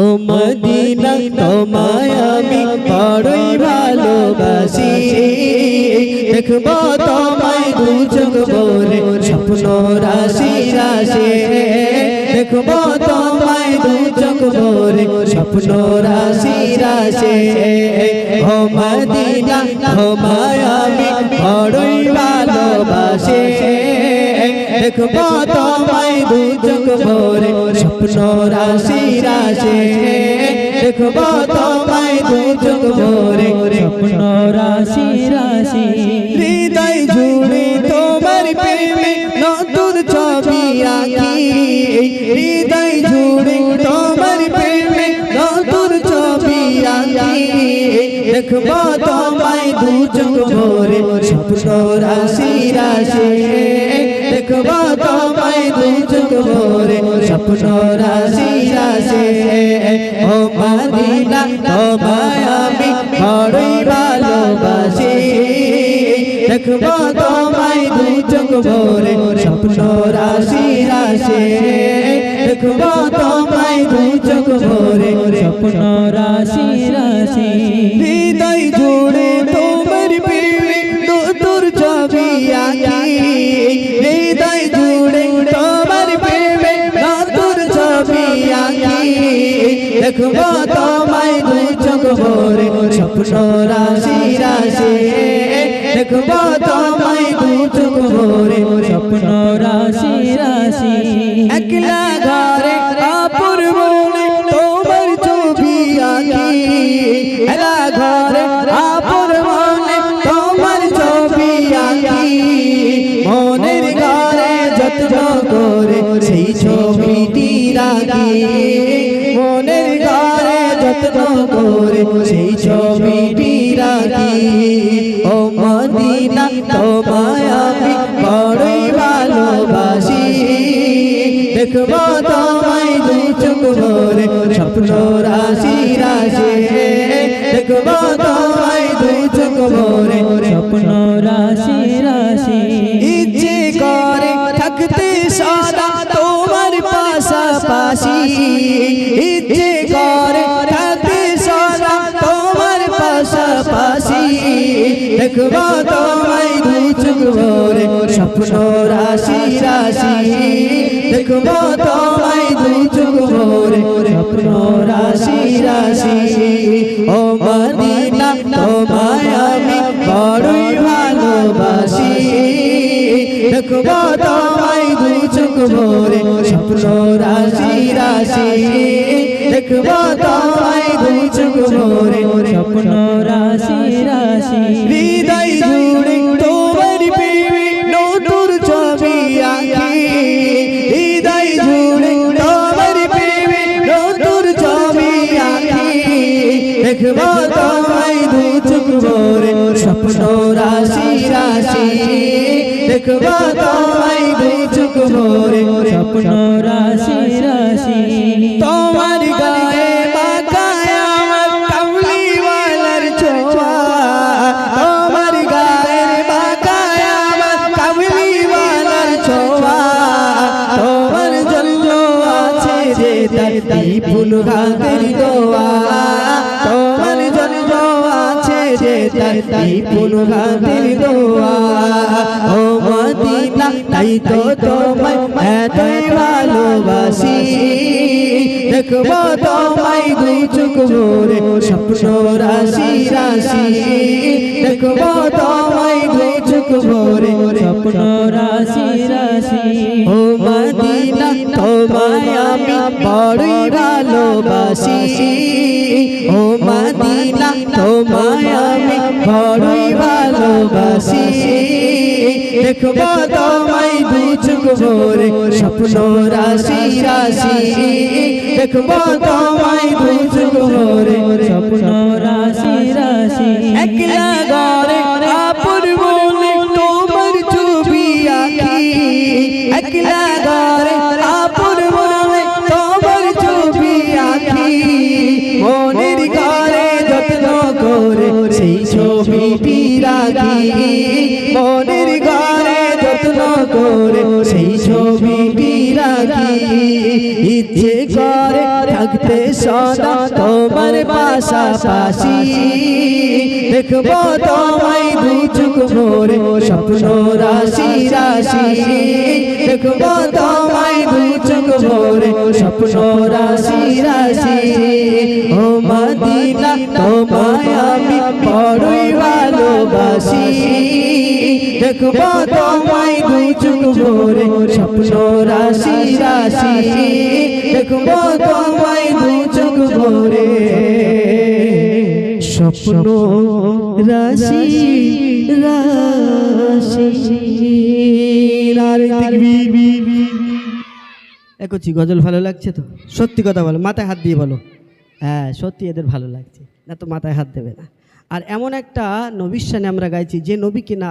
ও Medina, তোমায় আমি বড়ই ভালোবাসি। দেখব তোমায় দু চোখ ভরে, স্বপ্ন রাশি রাশি। দেখব তোমায় দু চোখ ভরে, স্বপ্ন রাশি রাশি। ও মদিনা, তোমায় আমি বড়ই ভালোবাসি। দেখব তোমায় দু চোখ ভরে, স্বপ্ন রাশি রাশি দেখব তোমায় দু চোখ ভরে, স্বপ্ন রাশি রাশি হৃদয় জুড়ে তোমার প্রেমে নতুন ছবি আঁকি। হৃদয় জুড়ে তোমার প্রেমে নতুন ছবি আঁকি। দেখব তোমায় দু চোখ ভরে, স্বপ্ন রাশি রাশি ভরে স্বপ্ন রাশি রাশি ও মদিনা, তোমায় আমি বড়ই ভালোবাসি। দেখব তোমায় দু চোখ ভরে, স্বপ্ন রাশি রাশি দেখব তোমায় দু চোখ ভরে, স্বপ্ন রাশি রাশি দেখব তোমায় দু চোখ ভরে, স্বপ্ন রাশি রাশি। দেখব তোমায় দু চোখ ভরে, স্বপ্ন রাশি রাশি। একলা ঘরে কাপড় বলে তোমার ছবি আঁকি। একলা ঘরে কাপড় বলে তোমার ছবি আঁকি। মনের ঘরে যত্ন করে সেই ছবিটি রাখি। যত্ন করে সেই ছবিটি রাখি ও মদিনা, তোমায় আমি বড়ই ভালোবাসি। দেখব তোমায় দু চোখ ভরে স্বপ্ন রাশি রাশি। দেখব তোমায় দেখব তোমায় দু চোখ ভরে, স্বপ্ন রাশি রাশি। দেখব তোমায় দু চোখ ভরে, স্বপ্ন রাশি রাশি। ও মদিনা, তোমায় আমি বড়ই ভালোবাসি। দেখব তোমায় দু চোখ ভরে, স্বপ্ন রাশি রাশি। দেখব তোমায় দু চোখ স্বপ্ন রাশি রাশি। হৃদয় জুড়ে তোমার প্রেমে নতুন ছবি আঁকি। হৃদয় জুড়ে তোমার প্রেমে নতুন ছবি আঁকি। দেখব তোমায় দু চোখ ভরে স্বপ্ন রাশি রাশি। দেখব তোমায় দু চোখ ভরে স্বপ্ন রাশি রাশি ফুল হাতের দোয়া, তোমার আছে যে হাতের দোয়া। ও মদিনা, তাই তো তোমায় এতই ভালোবাসি। দেখব তোমায় দু চোখ ভরে, স্বপ্ন রাশি রাশি। দেখব তোমায় চোখ ভরে স্বপ্ন রাশি রাশি। ও মদিনা, তোমায় আমি বড়ই ভালোবাসি। ও মদিনা, তোমায় আমি বড়ই ভালোবাসি। দেখব তোমায় দু চোখ ভরে, স্বপ্ন রাশি রাশি। দেখব তোমায় দু চোখ ভরে, স্বপ্ন রাখি। মনের ঘরে যত্ন করে সেই ছবিটি রাখি। ইচ্ছে করে থাক থাকতে সদা তোমার পাশাপাশি। দেখব তোমায় দু চোখ ভরে স্বপ্ন রাশি রাশি। দেখব তোমায় দু চোখ ভরে স্বপ্ন রাশি রাশি। ও মদিনা, তোমায় আমি বড়ই ভালোবাসি। দেখব তোমায় দু চোখ ভরে স্বপ্ন রাশি রাশি। দেখব তোমায় দু চোখ ভরে স্বপ্ন রাশি রাশি। গজল ভালো লাগছে তো? সত্যি কথা বলো, মাথায় হাত দিয়ে বলো। হ্যাঁ সত্যি এদের ভালো লাগছে। না তো মাথায় হাত দেবে না। আর এমন একটা নবীর সানে আমরা গাইছি, যে নবী না